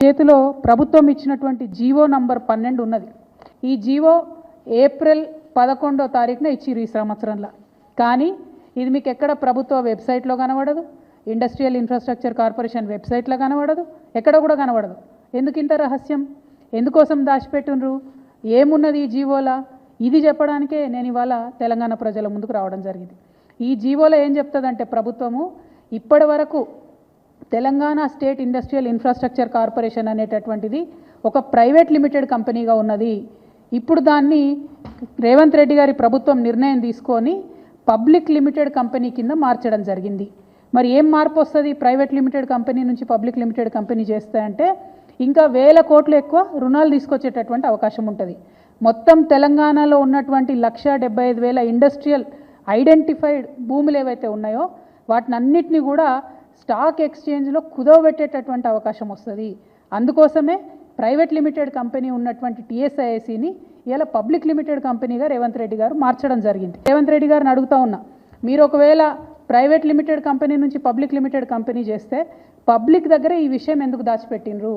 చేతిలో ప్రభుత్వం ఇచ్చినటువంటి జీవో నంబర్ పన్నెండు ఉన్నది. ఈ జీవో ఏప్రిల్ పదకొండో తారీఖున ఇచ్చిర్రు ఈ సంవత్సరంలో. కానీ ఇది మీకు ఎక్కడ ప్రభుత్వ వెబ్సైట్లో కనబడదు ఇండస్ట్రియల్ ఇన్ఫ్రాస్ట్రక్చర్ కార్పొరేషన్ వెబ్సైట్లో కనబడదు ఎక్కడ కూడా కనబడదు. ఎందుకు ఇంత రహస్యం? ఎందుకోసం దాచిపెట్టినరు ఏమున్నది ఈ జీవోలా? ఇది చెప్పడానికే నేను ఇవాళ తెలంగాణ ప్రజల ముందుకు రావడం జరిగింది. ఈ జీవోలో ఏం చెప్తుందంటే ప్రభుత్వము ఇప్పటి వరకు Telangana state industrial infrastructure corporation అనేటటువంటిది ఒక ప్రైవేట్ లిమిటెడ్ కంపెనీగా ఉన్నది. ఇప్పుడు దాన్ని రేవంత్ రెడ్డి గారి ప్రభుత్వం నిర్ణయం తీసుకొని పబ్లిక్ లిమిటెడ్ కంపెనీ కింద మార్చడం జరిగింది. మరి ఏం మార్పు వస్తుంది? ప్రైవేట్ లిమిటెడ్ కంపెనీ నుంచి పబ్లిక్ లిమిటెడ్ కంపెనీ చేస్తే అంటే ఇంకా వేల కోట్లు ఎక్కువ రుణాలు తీసుకొచ్చేటటువంటి అవకాశం ఉంటుంది. మొత్తం తెలంగాణలో ఉన్నటువంటి లక్ష డెబ్బై ఐదు వేల ఇండస్ట్రియల్ ఐడెంటిఫైడ్ భూములు ఏవైతే ఉన్నాయో వాటిని అన్నిటినీ కూడా స్టాక్ ఎక్స్చేంజ్లో కుదవబెట్టేటటువంటి అవకాశం వస్తుంది. అందుకోసమే ప్రైవేట్ లిమిటెడ్ కంపెనీ ఉన్నటువంటి టీఎస్ఐఐసిని ఇలా పబ్లిక్ లిమిటెడ్ కంపెనీగా రేవంత్ రెడ్డి గారు మార్చడం జరిగింది. రేవంత్ రెడ్డి గారిని అడుగుతా ఉన్నా మీరు ఒకవేళ ప్రైవేట్ లిమిటెడ్ కంపెనీ నుంచి పబ్లిక్ లిమిటెడ్ కంపెనీ చేస్తే పబ్లిక్ దగ్గర ఈ విషయం ఎందుకు దాచిపెట్టినరు